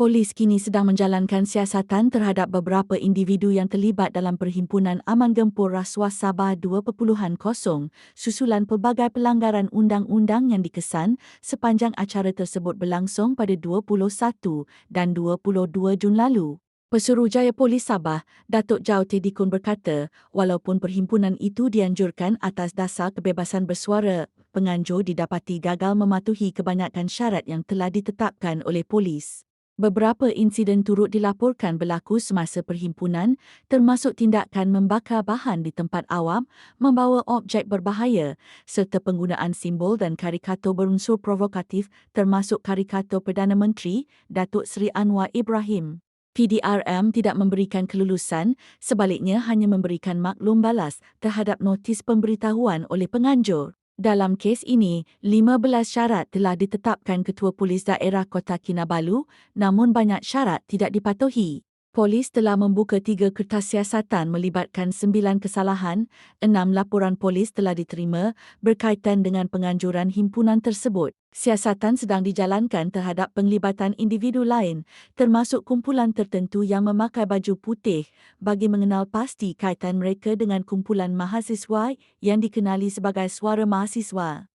Polis kini sedang menjalankan siasatan terhadap beberapa individu yang terlibat dalam Perhimpunan Aman Gempur Rasuah Sabah 2.0 susulan pelbagai pelanggaran undang-undang yang dikesan sepanjang acara tersebut berlangsung pada 21 dan 22 Jun lalu. Pesuruhjaya Polis Sabah, Datuk Jau Teddy Kun berkata, walaupun perhimpunan itu dianjurkan atas dasar kebebasan bersuara, penganjur didapati gagal mematuhi kebanyakan syarat yang telah ditetapkan oleh polis. Beberapa insiden turut dilaporkan berlaku semasa perhimpunan termasuk tindakan membakar bahan di tempat awam, membawa objek berbahaya serta penggunaan simbol dan karikatur berunsur provokatif termasuk karikatur Perdana Menteri Datuk Seri Anwar Ibrahim. PDRM tidak memberikan kelulusan, sebaliknya hanya memberikan maklum balas terhadap notis pemberitahuan oleh penganjur. Dalam kes ini, 15 syarat telah ditetapkan Ketua Polis Daerah Kota Kinabalu namun banyak syarat tidak dipatuhi. Polis telah membuka tiga kertas siasatan melibatkan sembilan kesalahan, enam laporan polis telah diterima berkaitan dengan penganjuran himpunan tersebut. Siasatan sedang dijalankan terhadap penglibatan individu lain termasuk kumpulan tertentu yang memakai baju putih bagi mengenal pasti kaitan mereka dengan kumpulan mahasiswa yang dikenali sebagai suara mahasiswa.